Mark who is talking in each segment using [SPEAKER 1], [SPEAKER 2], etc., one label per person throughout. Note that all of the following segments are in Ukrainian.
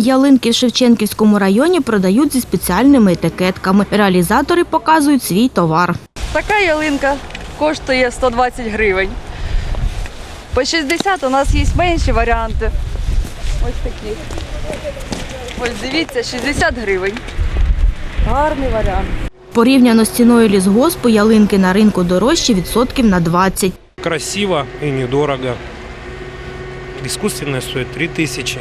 [SPEAKER 1] Ялинки в Шевченківському районі продають зі спеціальними етикетками. Реалізатори показують свій товар.
[SPEAKER 2] Така ялинка коштує 120 гривень. По 60 у нас є менші варіанти. Ось такі. Ось дивіться, 60 гривень. Гарний варіант.
[SPEAKER 1] Порівняно з ціною лісгоспу, ялинки на ринку дорожчі відсотків на 20.
[SPEAKER 3] Красиво и недорого. Искусственная стоит 3000,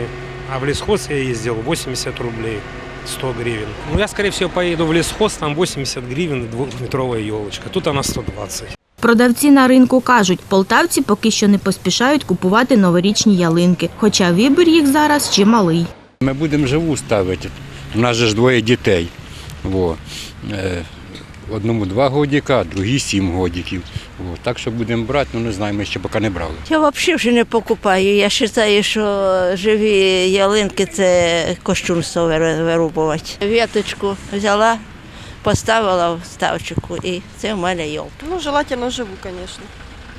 [SPEAKER 3] а в лесхоз я ездил 80 рублей, 100 гривен. Ну, я, скорее всего, поеду в лесхоз, там 80 гривен двухметровая елочка. Тут она 120.
[SPEAKER 1] Продавці на ринку кажуть, полтавці поки що не поспішають купувати новорічні ялинки, хоча вибір їх зараз чималий.
[SPEAKER 4] Ми будемо живу ставити. У нас же ж двоє дітей. Во. Е, Одному два годика, другій сім годиків. Во. Так що будемо брати, ну не знаю, ми ще поки не брали.
[SPEAKER 5] Я взагалі вже не покупаю. Я вважаю, що живі ялинки це кощунство вирубувати. Віточку взяла, поставила в ставчику і це в мене йолка.
[SPEAKER 6] Ну, желательно живу, звісно.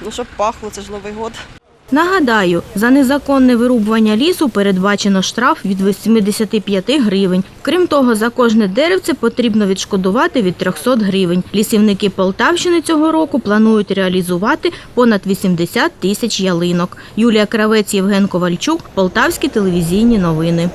[SPEAKER 6] Ну, щоб пахло, це ж Новий год.
[SPEAKER 1] Нагадаю, за незаконне вирубування лісу передбачено штраф від 85 гривень. Крім того, за кожне деревце потрібно відшкодувати від 300 гривень. Лісівники Полтавщини цього року планують реалізувати понад 80 тисяч ялинок. Юлія Кравець, Євген Ковальчук, Полтавські телевізійні новини.